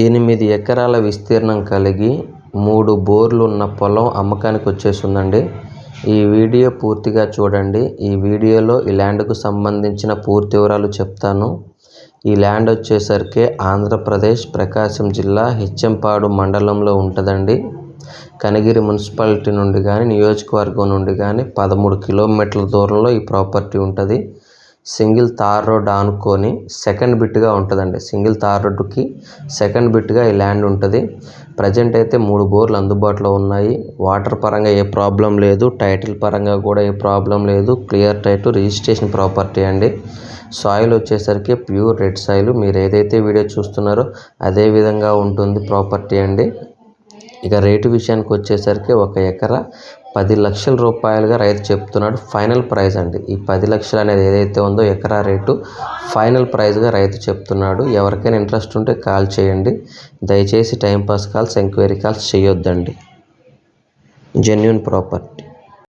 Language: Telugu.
ఎనిమిది ఎకరాల విస్తీర్ణం కలిగి మూడు బోర్లు ఉన్న పొలం అమ్మకానికి వచ్చేసిందండి ఈ వీడియో పూర్తిగా చూడండి. ఈ వీడియోలో ఈ ల్యాండ్కు సంబంధించిన పూర్తి వివరాలు చెప్తాను. ఈ ల్యాండ్ వచ్చేసరికి ఆంధ్రప్రదేశ్ ప్రకాశం జిల్లా హెచ్చెంపాడు మండలంలో ఉంటుందండి. కనిగిరి మున్సిపాలిటీ నుండి కానీ నియోజకవర్గం నుండి కానీ పదమూడు కిలోమీటర్ల దూరంలో ఈ ప్రాపర్టీ ఉంటుంది. సింగిల్ తార్ రోడ్ ఆనుకొని సెకండ్ బిట్గా ఉంటుందండి. సింగిల్ తార్ రోడ్డుకి సెకండ్ బిట్గా ఈ ల్యాండ్ ఉంటుంది. ప్రజెంట్ అయితే మూడు బోర్లు అందుబాటులో ఉన్నాయి. వాటర్ పరంగా ఏ ప్రాబ్లం లేదు. టైటిల్ పరంగా కూడా ఏ ప్రాబ్లం లేదు. క్లియర్ టైటిల్ రిజిస్ట్రేషన్ ప్రాపర్టీ అండి. సాయిల్ వచ్చేసరికి ప్యూర్ రెడ్ సాయిల్. మీరు ఏదైతే వీడియో చూస్తున్నారో అదే విధంగా ఉంటుంది ప్రాపర్టీ అండి. ఇక రేటు విషయానికి వచ్చేసరికి ఒక ఎకరా పది లక్షల రూపాయలుగా రైతు చెప్తున్నాడు. ఫైనల్ ప్రైస్ అండి. ఈ పది లక్షలు అనేది ఏదైతే ఉందో ఎకరా రేటు ఫైనల్ ప్రైస్గా రైతు చెప్తున్నాడు. ఎవరికైనా ఇంట్రెస్ట్ ఉంటే కాల్ చేయండి. దయచేసి టైంపాస్ కాల్స్ ఎంక్వైరీ కాల్స్ చేయొద్దండి. Genuine property